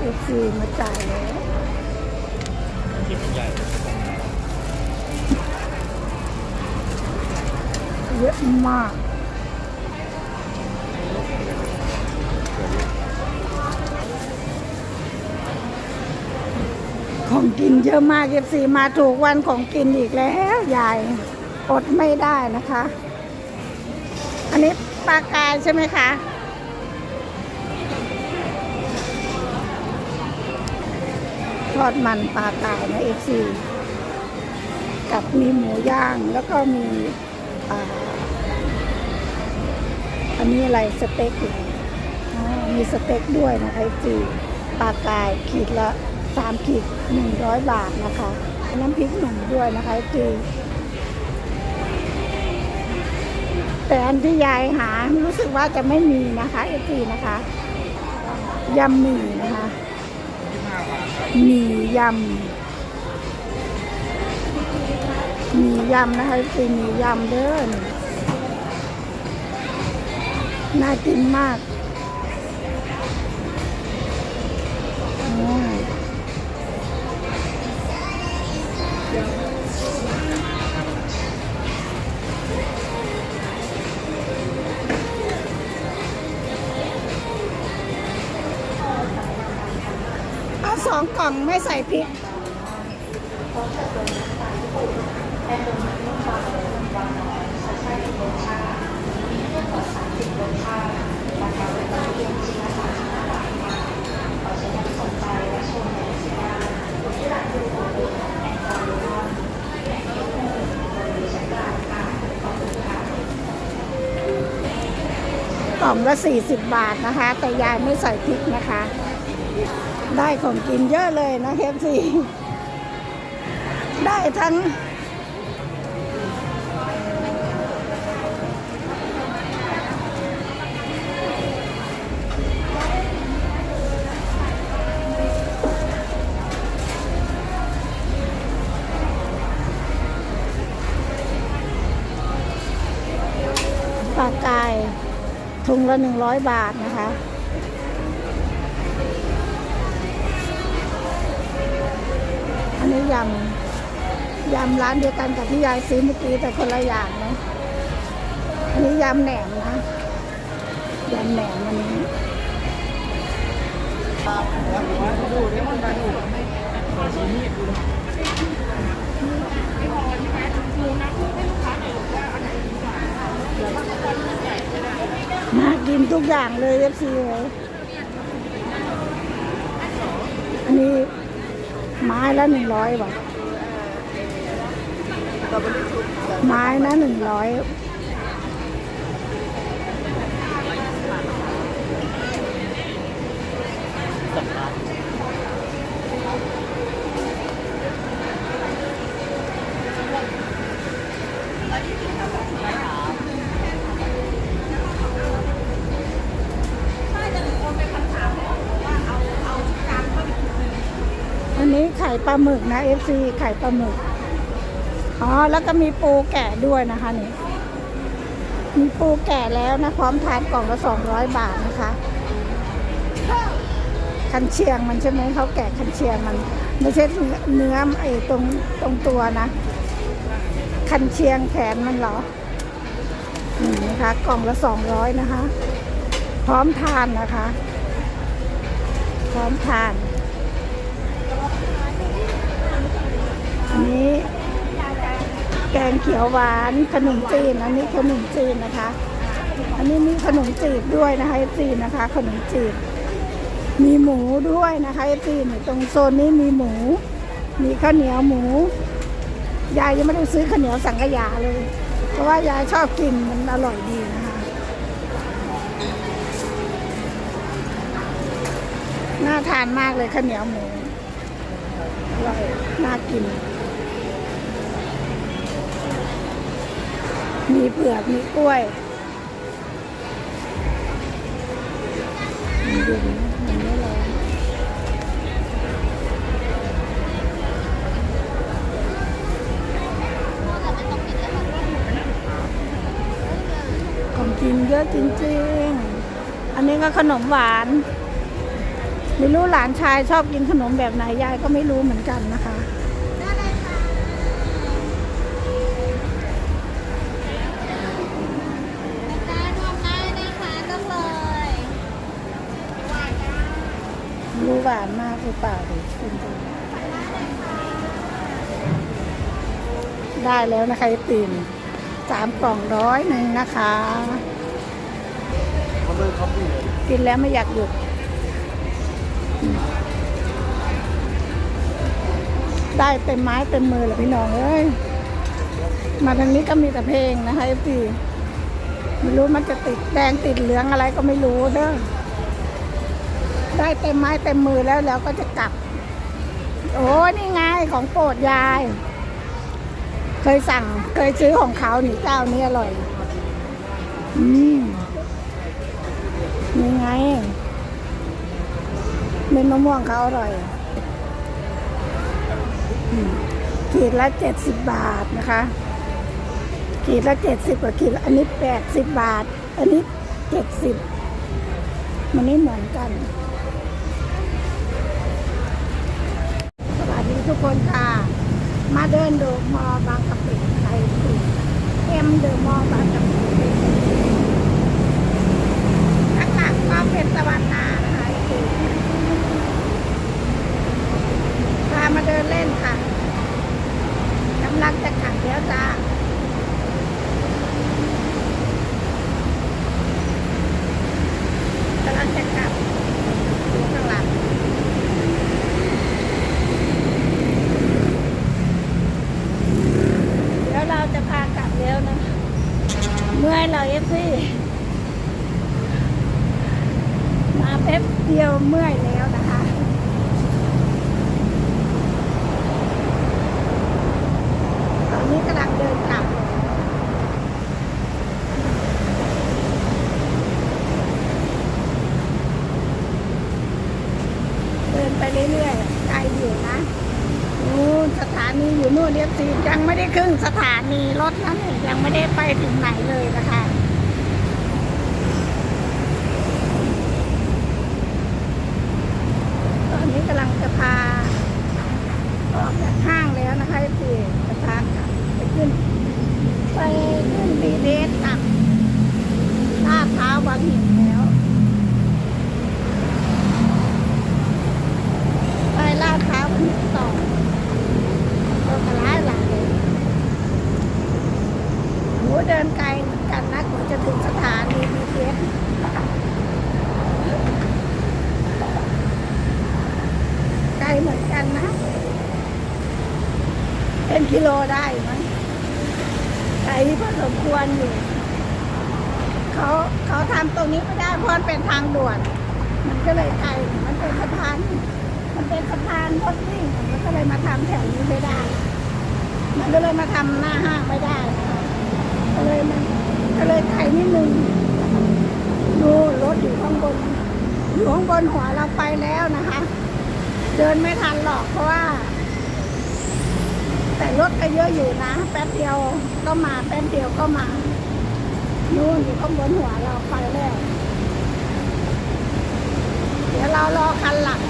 เอฟซีมาจ่ายแล้วที่มันใหญ่เยอะมากของกินเยอะมากเอฟซีมาถูกวันของกินอีกแล้วยายอดไม่ได้นะคะ อันนี้ปลากายใช่ไหมคะ ทอดมันปลากายนะเอฟซีกับมีหมูย่างแล้วก็มีอันนี้อะไรสเต็กออ๋อมีสเต็กด้วยนะคะเอฟซีปลากายขีดละสามขีดหนึ่งร้อยบาทนะคะ น้ำพริกหนุ่มด้วยนะคะเอฟซีแต่อันที่ยายหารู้สึกว่าจะไม่มีนะคะเอฟซีนะคะยำหมี่นะคะ มี่ยำหมี่ยำนะคะคือหมี่ยำเด้อนี่น่ากินมาก อาสองกล่องไม่ใส่พริกกล่องละ40 บาทนะคะ แต่ยายไม่ใส่พริกนะคะ ได้ของกินเยอะเลยนะเทปซีได้ทั้ง ปลากายถุงละหนึ่งร้อยบาท อันนี้ยำยำร้านเดียวกันกับที่ยายซื้อเมื่อกี้แต่คนละอย่างนะอันนี้ยำแหนมนะยำแหนมอันนี้มากินทุกอย่างเลยเอฟซีเลยอันนี้ ไม้ละหนึ่งร้อยบาทไม้ละหนึ่งร้อย ปลาหมึกนะเอฟซีไข่ปลาหมึก อ๋อ แล้วก็มีปูแกะด้วยนะคะนี่ มีปูแกะแล้วนะ พร้อมทานกล่องละสองร้อยบาทนะคะ คันเชียงมันใช่ไหมเขาแกะคันเชียงมันไม่ใช่เนื้อไอ้ตรงตรงตัวนะ คันเชียงแขนมันเหรอนี่นะคะ กล่องละสองร้อยนะคะ พร้อมทานนะคะ พร้อมทาน อันนี้แกงเขียวหวานขนมจีน อันนี้ขนมจีนนะคะ อันนี้มีขนมจีบด้วยนะคะจีนนะคะ ขนมจีบ มีหมูด้วยนะคะจีนตรงโซนนี้มีหมู มีข้าวเหนียวหมู ยายยังไม่ได้ซื้อข้าวเหนียวสังขยาเลย เพราะว่ายายชอบกินมันอร่อยดีนะคะ น่าทานมากเลยข้าวเหนียวหมูอร่อยน่ากิน มีเผือกมีกล้วยมันเย็นมันไม่ร้อนของกินเยอะจริงๆ อันนี้ก็ขนมหวาน ไม่รู้หลานชายชอบกินขนมแบบไหนยายก็ไม่รู้เหมือนกันนะคะ รู้หวานมากหรือเปล่าดูคุณดูได้แล้วนะคะไอติมสามกล่องร้อยหนึ่งนะคะ เขาเลยเขาพี่เลยกินแล้วไม่อยากหยุด ได้เต็มไม้เต็มมือเลยพี่น้องเอ้ย มาทางนี้ก็มีแต่เพลงนะคะพี่ไม่รู้มันจะติดแดงติดเหลืองอะไรก็ไม่รู้เด้อ ได้เต็มไม้เต็มมือแล้วแล้วก็จะกลับ โอ้นี่ไงของโปรดยาย เคยสั่งเคยซื้อของเขาหนีเจ้านี้อร่อย อืมนี่ไงเม็ดมะม่วงเขาอร่อยอขีดละเจ็ดสิบบาทนะคะ ขีดละเจ็ดสิบกว่าขีดลอันนี้แปดสิบบาท อันนี้เจ็ดสิบมันไม่เหมือนกัน ทุกคนค่ะ มาเดินดูมอบางกะปิไทยถูกเอ็มเดอะมอบางกะปิข้างหลังก็เป็นสวรรค์นานะคะพามาเดินเล่นค่ะกำลังจะขับแล้วจ้ากำลังจะกลับดูข้างหลังเดี๋ยวเราจะพากลับ แล้วนะ เมื่อยเราเอฟซีมาแป๊บเดียวเมื่อยแล้วนะคะตอนนี้กระงเดินกลับ เดินไปเรื่อยๆไกลอยู่นะนู่นสถานีอยู่นู่นเรียบซียังไม่ได้ครึ่ง สถานีรถนั้นเองยังไม่ได้ไปถึงไหนเลยนะคะ ตอนนี้กำลังจะพาออกจากห้างแล้วนะคะพี่จะพากลับไปขึ้น ไปขึ้นบีเดสกับลาดเท้าวบางหินแล้ว ไปลาดเท้าวบางหินต่อรถกระไรหลายโหเดินไกลเหมือนกันนะกว่าจะถึงสถานีบีเดส ไกลเหมือนกันนะ เป็น กิโลได้มั้งไกลพอสมควรอยู่เขาเขาทำตรงนี้ไม่ได้เพราะมันเป็นทางด่วน มันก็เลยไกลมันเป็นสะพาน มันเป็นสะพานรถวิ่งมันก็เลยมาทำแถวนี้ไม่ได้ มันก็เลยมาทำหน้าห้างไม่ได้ก็เลยมันก็เลยไกลนิดนึงดูรถอยู่ข้างบนอยู่ข้างบนหัวเราไปแล้วนะคะ เดินไม่ทันหรอกเพราะว่า แต่รถก็เยอะอยู่นะ แป๊บเดียวก็มาแป๊บเดียวก็มานู่นอยู่ข้างบนหัวเราไปแล้ว เดี๋ยวเรารอคันหลัง